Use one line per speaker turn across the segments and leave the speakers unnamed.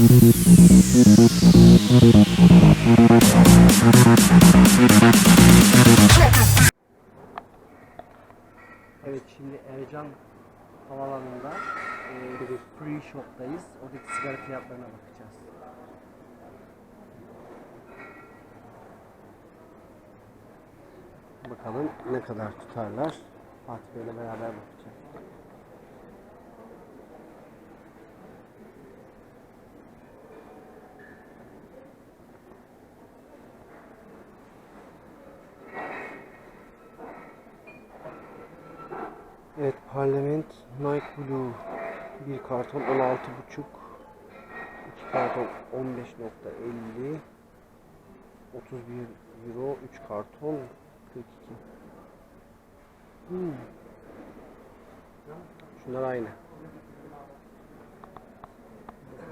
Evet şimdi Ercan Havalanı'nda e, Free Shop'tayız. Oradaki sigara fiyatlarına bakacağız. Bakalım ne kadar tutarlar. Fatih Bey'le beraber bakacağız. Evet Parlament Night Blue. Bir karton 16,5 iki karton 15.50 31 euro 3 karton 42 hmm. Şunlar aynı.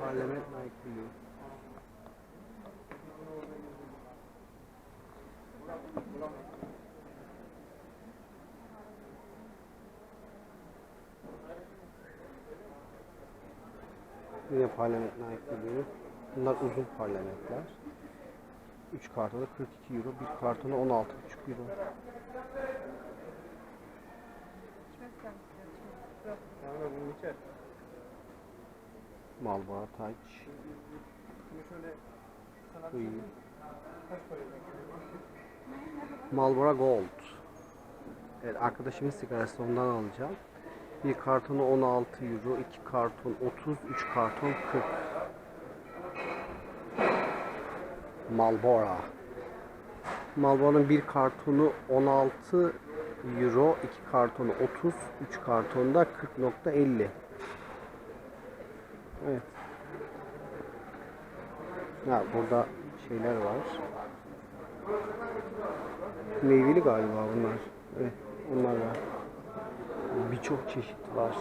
Parlament Night Blue Yine parlament Night Blue Bunlar uzun parlamentler 3 kartona 42 euro, bir kartona 16,5 euro. Marlboro Touch. Bu iyi. Marlboro Gold. Evet arkadaşımın sigarası ondan alacağım. Bir kartonu 16 euro, iki karton 30, 3 karton 40. Marlboro. Marlboro'nun bir kartonu 16 euro, iki kartonu 30, 3 kartonda 40.50. Evet. Ha burada şeyler var. Meyveli galiba bunlar. Evet, onlar var. Birçok çeşit var.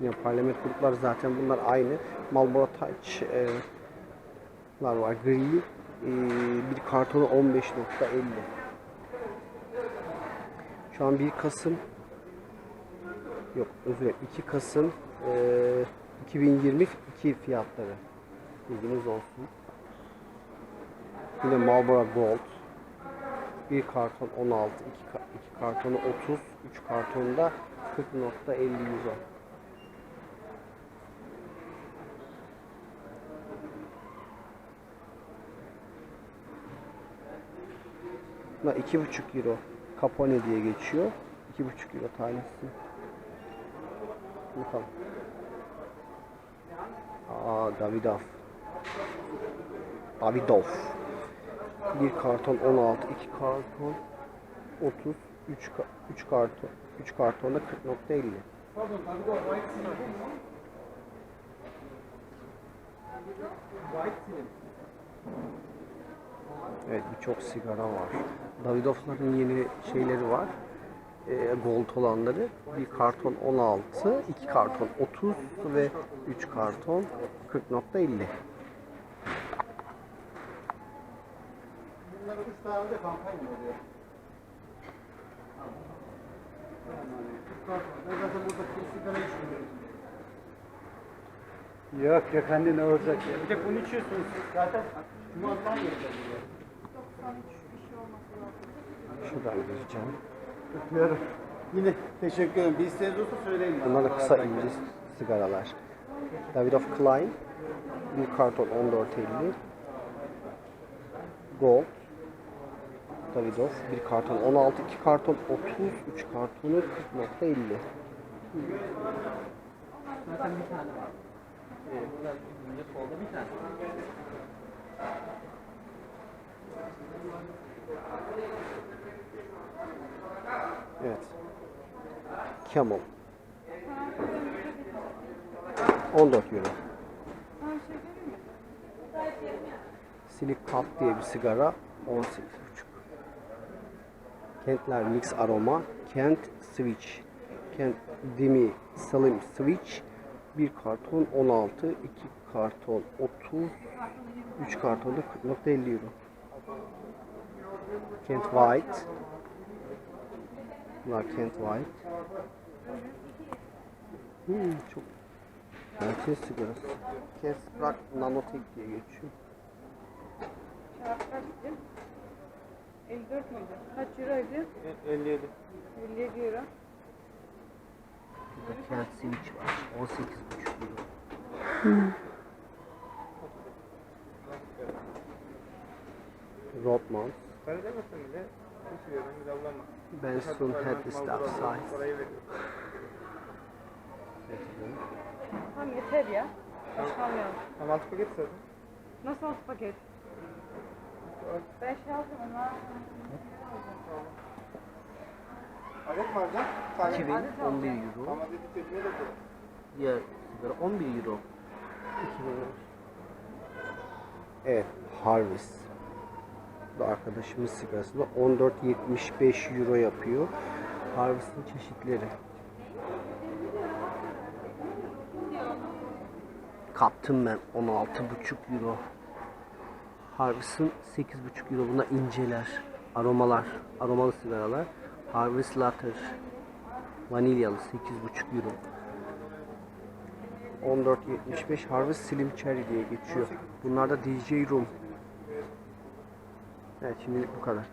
Yine parlament gruplar zaten bunlar aynı. Marlboro Touch e, var. Gri e, bir kartonu 15.50. Şu an 1 Kasım yok özür dilerim 2 Kasım e, 2022 fiyatları. Bilginiz olsun. Yine Marlboro Gold bir karton 16, iki, iki kartonu 30, üç kartonda 40.50 euro. Buna 2,5 euro Capone diye geçiyor. 2,5 euro tanesi. Bakalım. Aa Davidov. Davidov. 1 karton 16, 2 karton 30, 3, 3 karton 3 kartonda 40.50. Evet birçok sigara var. Davidov'ların yeni şeyleri var. E, gold olanları. Bir karton 16, iki karton 30 ve 3 karton 40.50.
De kampanya oluyor. Ben zaten burada sigara içmiyorum. Yok efendi ne olacak ya. Bir tek bunu içiyorsunuz siz zaten. Cumartesi mi
Şuradan gireceğim.
Öpüyorum. Yine teşekkür ederim. Bir isteğiniz olursa söyleyin bana.
Bunlar da kısa ince sigaralar. Davidoff Klein. Bir karton 14.50. Gold. Davidoff. Bir karton 16, iki karton 30, üç kartonu 40.50.
Zaten bir tane var. Önce solda bir tane.
Evet. Camel. 14 euro. Silik Cup diye bir sigara 18,5. Kentler Mix Aroma, Kent Switch, Kent Demi Slim Switch, bir karton 16, iki karton 30, 3 kartonda 40.50 euro. Kent White, bunlar Kent White. Hmm, çok Latin sigarası. Kesprak Nanotek diye geçiyor.
Şarap kaçtı? 54 müydü? Kaç euroydu?
57.
57 euro.
Burada Switch var. 18,5 euro. Rodman.
Para demesin bile. Hiç veriyorum. Biz Allah'ım.
Benson Headless Upside.
Parayı veriyor.
Tamam yeter ya. Başlamayalım.
Tam altı paket zaten.
Nasıl altı paket? Ben şey aldım ama.
Adet mi? Tane.
2011 euro.
Ama dedi da koy.
Diğer sigara 11 euro. 2010. Evet, Harvest. Bu da arkadaşımız sigarası da 14.75 euro yapıyor. Harvest'in çeşitleri. Kaptım ben 16.5 euro. Harvest'ın 8.5 euro. Buna inceler, aromalar, aromalı sigaralar. Harvest Latter vanilyalı 8.5 euro. 14.75 Harvest Slim Cherry diye geçiyor. Bunlar da DJ Room. Evet şimdilik bu kadar.